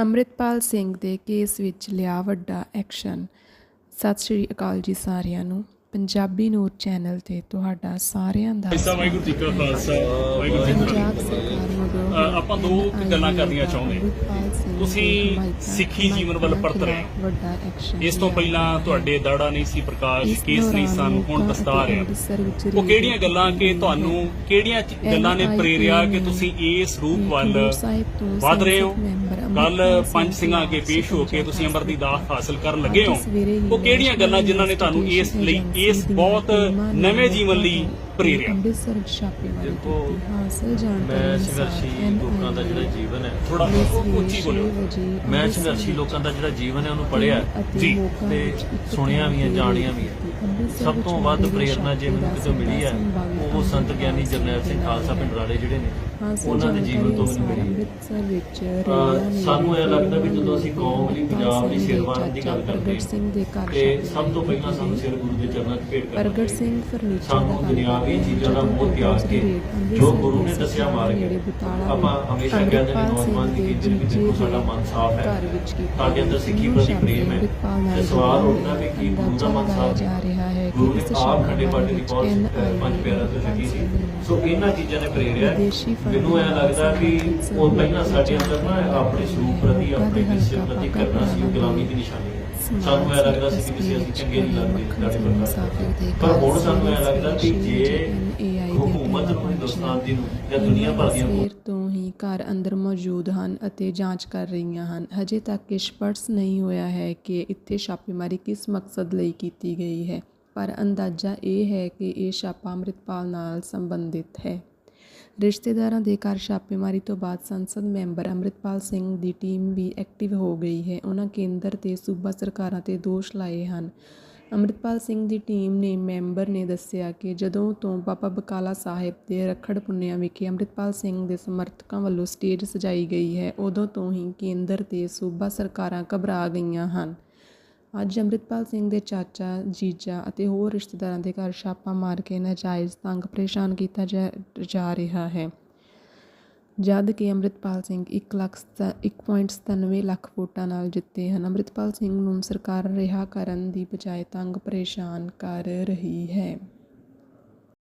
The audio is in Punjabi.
ਅੰਮ੍ਰਿਤਪਾਲ ਸਿੰਘ ਦੇ ਕੇਸ ਵਿੱਚ ਲਿਆ ਵੱਡਾ ਐਕਸ਼ਨ। ਸਤਿ ਸ਼੍ਰੀ ਅਕਾਲ ਜੀ ਸਾਰਿਆਂ ਨੂੰ। ਪੰਜਾਬੀ ਨੂਰ ਚੈਨਲ ਤੇ ਤੁਹਾਡਾ ਸਾਰਿਆਂ ਦਾ ਖਾਲਸਾ ਵਾਹਿਗੁਰੂ ਜੀ ਕਾ ਖਾਲਸਾ ਵਾਹਿਗੁਰੂ ਜੀ ਕੀ ਪੰਜਾਬ ਫਤਿਹ। ਸਰਕਾਰ ਵੱਲੋਂ ਅ, ਆਪਾਂ ਦੋ ਗੱਲਾਂ ਕਰਨੀਆਂ ਚਾਹੁੰਦੇ। ਤੁਸੀਂ ਸਿੱਖੀ ਜੀਵਨ ਵੱਲ ਪਰਤ ਰਹੇ। ਇਸ ਤੋਂ ਪਹਿਲਾਂ ਹੈ। ਤੁਹਾਡੇ ਦਾੜਾ ਨਹੀਂ ਸੀ ਪ੍ਰਕਾਸ਼ ਕੇਸ ਨਹੀਂ ਸਨ ਹੁਣ ਦਸਤਾਰ ਵਿੱਚ ਉਹ ਕਿਹੜੀਆਂ ਗੱਲਾਂ ਕਿ ਤੁਹਾਨੂੰ ਕਿਹੜੀਆਂ ਗੱਲਾਂ ਨੇ ਪ੍ਰੇਰਿਆ ਕਿ ਤੁਸੀਂ ਇਸ ਰੂਪ ਵੱਲ ਵਧ ਰਹੇ ਹੋ? ਕੱਲ ਪੰਜ ਸਿੰਘ ਅੱਗੇ ਪੇਸ਼ ਹੋ ਕੇ ਤੁਸੀਂ ਅੰਮ੍ਰਿਤ ਦੀ ਦਾਤ ਹਾਸਲ ਕਰਨ ਲੱਗੇ ਹੋ ਉਹ ਕਿਹੜੀਆਂ ਗੱਲਾਂ ਜਿਨ੍ਹਾਂ ਨੇ ਤੁਹਾਨੂੰ ਇਸ ਲਈ ਇਸ ਬਹੁਤ ਨਵੇਂ ਜੀਵਨ ਲਈ ਪ੍ਰੇਰਿਆ ਅੰਮ੍ਰਿਤਸਰ ਛਾਪੇਮਾਰੀ ਕੀਤੀ ਹਾਸਲ ਜਾਣਕਾਰੀ ਮੈਂ ਸੰਘਰਸ਼ੀ ਲੋਕਾਂ ਦਾ ਜਿਹੜਾ ਜੀਵਨ ਹੈ ਥੋੜਾ ਉੱਚੀ ਬੋਲੋ ਮੈਂ ਸੰਘਰਸ਼ੀ ਲੋਕਾਂ ਦਾ ਜਿਹੜਾ ਜੀਵਨ ਹੈ ਉਹਨੂੰ ਪੜ੍ਹਿਆ ਜੀ, ਤੇ ਸੁਣਿਆ ਵੀ ਹੈ ਜਾਣਿਆ ਵੀ ਹੈ। ਸਭ ਤੋਂ ਵੱਧ ਪ੍ਰੇਰਣਾ ਜੇ ਮੈਨੂੰ ਕਿਤੇ ਮਿਲੀ ਹੈ ਉਹ ਸੰਤ ਗਿਆਨੀ ਜਰਨੈਲ ਸਿੰਘ ਖਾਲਸਾ ਪਿੰਡਰਾੜੇ ਜਿਹੜੇ ਨੇ ਉਹਨਾਂ ਦੇ ਜੀਵਨ ਤੋਂ ਮੈਨੂੰ ਮਿਲੀ ਹੈ। ਸਾਨੂੰ ਇਹ ਲੱਗਦਾ ਵੀ ਜਦੋਂ ਅਸੀਂ ਕੌਮ ਲਈ ਪੰਜਾਬ ਲਈ ਸ਼ੇਰਵਾਨ ਦੀ ਗੱਲ ਕਰਦੇ ਦੇ ਘਰ ਤੇ ਸਭ ਤੋਂ ਪਹਿਲਾਂ ਸਾਨੂੰ ਸਿਰ ਗੁਰੂ ਦੇ ਚਰਨਾਂ 'ਚ ਭੇਟ ਕਰਨਾ ਪ੍ਰਗਟ। ਸਿੰਘ ਫਰਨੀਚਰ ਦਾ ਕਰਦੇ ਚੀਜ਼ਾਂ ਦਾ ਮੋਹ ਤਿਆਗ ਕੇ ਜੋ ਗੁਰੂ ਨੇ ਦੱਸਿਆ ਮਾਰ ਕੇ ਆਪਾਂ ਹਮੇਸ਼ਾ ਕਹਿੰਦੇ ਨੇ ਨੌਜਵਾਨ ਦੀ ਦਿਲ ਵਿੱਚ ਦੇਖੋ ਸਾਡਾ ਮਨ ਸਾਫ਼ ਹੈ। ਤੁਹਾਡੇ ਅੰਦਰ ਸਿੱਖੀ ਪ੍ਰਤੀ ਪ੍ਰੇਮ ਹੈ। ਤੇ ਸਵਾਲ ਉੱਠਦਾ ਵੀ ਕੀ ਗੁਰੂ ਦਾ ਮਨ ਸਾਫ਼ ਜਾ ਰਿਹਾ ਹੈ ਕਿ ਗੁਰੂ ਨੇ ਇਸ ਆਪ ਖੰਡੇ ਪਾਟੇ ਦੀ ਬਹੁਤ ਪੰਜ ਪਿਆਰਿਆਂ ਤੋਂ ਸਿੱਖੀ ਸੀ। ਸੋ ਇਹਨਾਂ ਚੀਜ਼ਾਂ ਨੇ ਪ੍ਰੇਰਿਆ ਮੈਨੂੰ ਇਹ ਲੱਗਦਾ ਕਿ ਉਹ ਪਹਿਲਾਂ ਸਾਡੇ ਅੰਦਰ ਨਾ ਆਪਣੇ ਸਰੂਪ ਪ੍ਰਤੀ ਆਪਣੇ ਵਿਸ਼ੇ ਪ੍ਰਤੀ ਕਰਨਾ ਸੀ ਗੁਲਾਮੀ ਦੀ ਨਿਸ਼ਾਨੀ ਸਾਨੂੰ ਇਹ ਲੱਗਦਾ ਸੀ ਕਿ ਕਿਸੇ ਅਸੀਂ ਚੰਗੇ ਨਹੀਂ ਲੱਗਦੇ ਸਾਡੇ ਪ੍ਰਕਾਰ ਪਰ ਹੁਣ ਸਾਨੂੰ ਇਹ ਲੱਗਦਾ ਕਿ ਜੇ ਹਕੂਮਤ ਨੂੰ ਹਿੰਦੁਸਤਾਨ ਦੀ ਨੂੰ ਜਾਂ ਦੁਨੀਆ ਭਰ ਦੀਆਂ ਸਵੇਰ ਤੋਂ ਹੀ ਘਰ ਅੰਦਰ ਮੌਜੂਦ ਹਨ ਅਤੇ ਜਾਂਚ ਕਰ ਰਹੀਆਂ ਹਨ। ਹਜੇ ਤੱਕ ਇਹ ਸਪਸ਼ਟ ਨਹੀਂ ਹੋਇਆ ਹੈ ਕਿ ਇੱਥੇ ਛਾਪੇਮਾਰੀ ਕਿਸ ਮਕਸਦ ਲਈ ਕੀਤੀ ਗਈ ਹੈ ਪਰ ਅੰਦਾਜ਼ਾ ਇਹ ਹੈ ਕਿ ਇਹ ਛਾਪਾ ਅੰਮ੍ਰਿਤਪਾਲ ਨਾਲ ਸੰਬੰਧਿਤ ਹੈ। ਰਿਸ਼ਤੇਦਾਰਾਂ ਦੇ ਘਰ ਛਾਪੇਮਾਰੀ ਤੋਂ ਬਾਅਦ ਸੰਸਦ ਮੈਂਬਰ ਅੰਮ੍ਰਿਤਪਾਲ ਸਿੰਘ ਦੀ ਟੀਮ ਵੀ ਐਕਟਿਵ ਹੋ ਗਈ ਹੈ। ਉਹਨਾਂ ਕੇਂਦਰ ਤੇ ਸੂਬਾ ਸਰਕਾਰਾਂ ਤੇ ਦੋਸ਼ ਲਾਏ ਹਨ। ਅੰਮ੍ਰਿਤਪਾਲ ਸਿੰਘ ਦੀ ਟੀਮ ਨੇ ਮੈਂਬਰ ਨੇ ਦੱਸਿਆ ਕਿ ਜਦੋਂ ਤੋਂ ਬਾਬਾ ਬਕਾਲਾ ਸਾਹਿਬ ਦੇ ਰਖੜ ਪੁੰਨਿਆ ਵਿਖੇ ਅੰਮ੍ਰਿਤਪਾਲ ਸਿੰਘ ਦੇ ਸਮਰਥਕਾਂ ਵੱਲੋਂ ਸਟੇਜ ਸਜਾਈ ਗਈ ਹੈ, ਉਦੋਂ ਤੋਂ ਹੀ ਕੇਂਦਰ ਤੇ ਸੂਬਾ ਸਰਕਾਰਾਂ ਘਬਰਾ ਗਈਆਂ ਹਨ। ਅੱਜ ਅੰਮ੍ਰਿਤਪਾਲ ਸਿੰਘ ਦੇ ਚਾਚਾ, ਜੀਜਾ ਅਤੇ ਹੋਰ ਰਿਸ਼ਤੇਦਾਰਾਂ ਦੇ ਘਰ ਛਾਪਾ ਮਾਰ ਕੇ ਨਾਜਾਇਜ਼ ਤੰਗ ਪਰੇਸ਼ਾਨ ਕੀਤਾ ਜਾ ਜਾ ਰਿਹਾ ਹੈ। ਜਦ ਕਿ ਅੰਮ੍ਰਿਤਪਾਲ ਸਿੰਘ 1 ਲੱਖ 1.97 ਲੱਖ ਵੋਟਾਂ ਨਾਲ ਜਿੱਤੇ ਹਨ, ਅੰਮ੍ਰਿਤਪਾਲ ਸਿੰਘ ਨੂੰ ਸਰਕਾਰ ਰਿਹਾ ਕਰਨ ਦੀ ਬਜਾਏ ਤੰਗ ਪਰੇਸ਼ਾਨ ਕਰ ਰਹੀ ਹੈ।